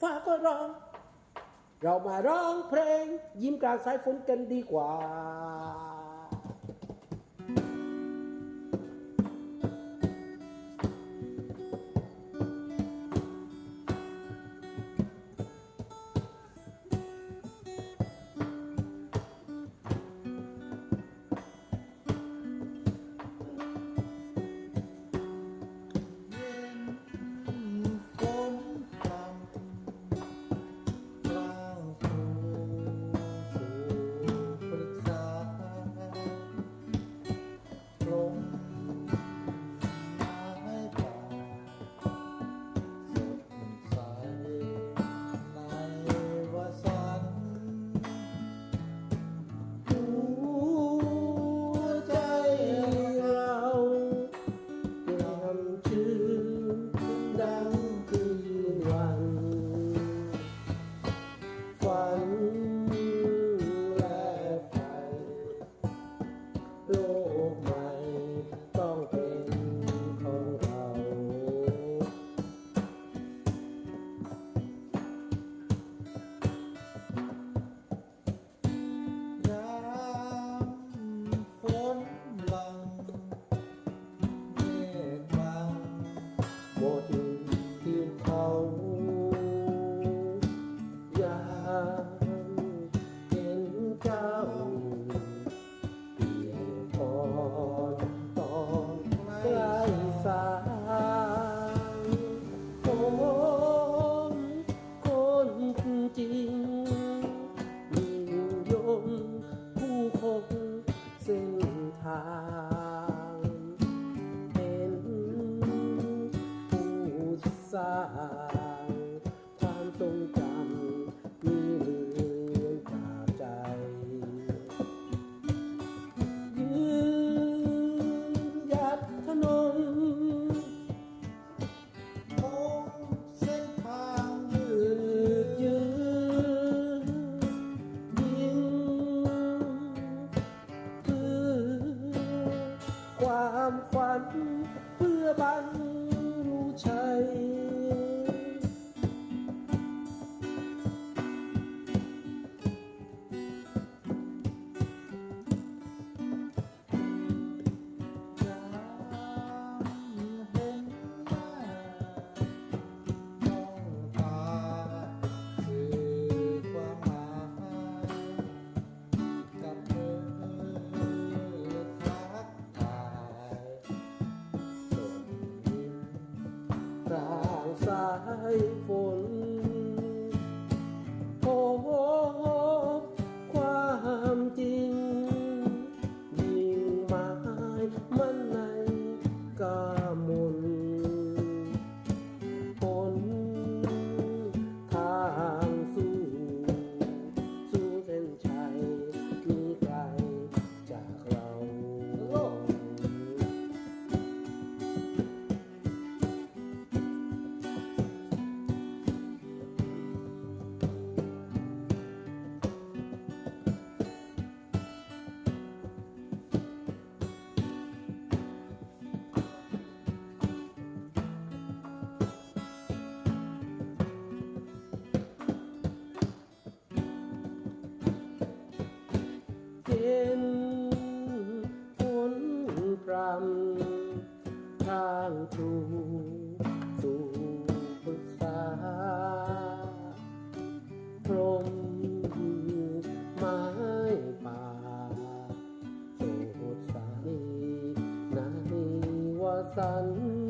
ฟ้าก็ร้อง เรามาร้องเพลง ยิ้มกลางสายฝนกันดีกว่า สาคนจริงมียมผู้คบเส้นทางเป็นผู้สร้างความทรงจำ สายฝน สัน